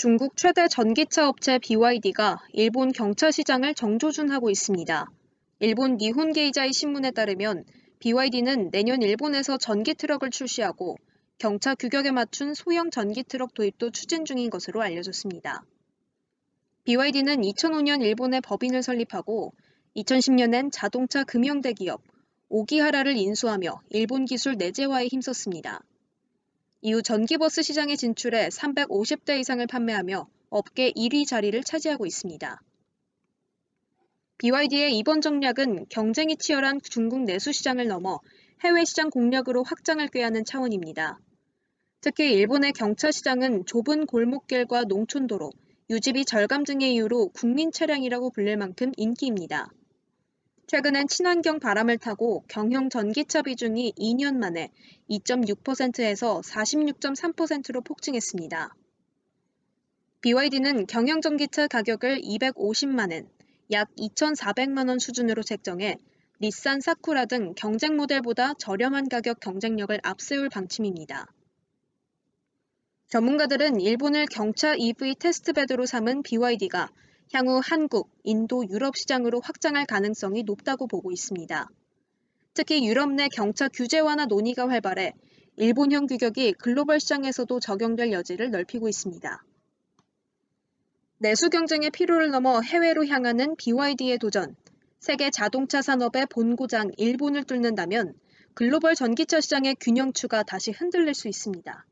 중국 최대 전기차 업체 BYD가 일본 경차 시장을 정조준하고 있습니다. 일본 니혼 게이자의 신문에 따르면 BYD는 내년 일본에서 전기 트럭을 출시하고 경차 규격에 맞춘 소형 전기 트럭 도입도 추진 중인 것으로 알려졌습니다. BYD는 2005년 일본에 법인을 설립하고 2010년엔 자동차 금형 대기업 오기하라를 인수하며 일본 기술 내재화에 힘썼습니다. 이후 전기버스 시장에 진출해 350대 이상을 판매하며 업계 1위 자리를 차지하고 있습니다. BYD의 이번 전략은 경쟁이 치열한 중국 내수 시장을 넘어 해외 시장 공략으로 확장을 꾀하는 차원입니다. 특히 일본의 경차 시장은 좁은 골목길과 농촌도로, 유지비 절감 등의 이유로 국민 차량이라고 불릴 만큼 인기입니다. 최근엔 친환경 바람을 타고 경형 전기차 비중이 2년 만에 2.6%에서 46.3%로 폭증했습니다. BYD는 경영 전기차 가격을 250만엔, 약 2,400만 원 수준으로 책정해 닛산 사쿠라 등 경쟁 모델보다 저렴한 가격 경쟁력을 앞세울 방침입니다. 전문가들은 일본을 경차 EV 테스트베드로 삼은 BYD가 향후 한국, 인도, 유럽 시장으로 확장할 가능성이 높다고 보고 있습니다. 특히 유럽 내 경차 규제 완화 논의가 활발해 일본형 규격이 글로벌 시장에서도 적용될 여지를 넓히고 있습니다. 내수 경쟁의 필요를 넘어 해외로 향하는 BYD의 도전, 세계 자동차 산업의 본고장 일본을 뚫는다면 글로벌 전기차 시장의 균형추가 다시 흔들릴 수 있습니다.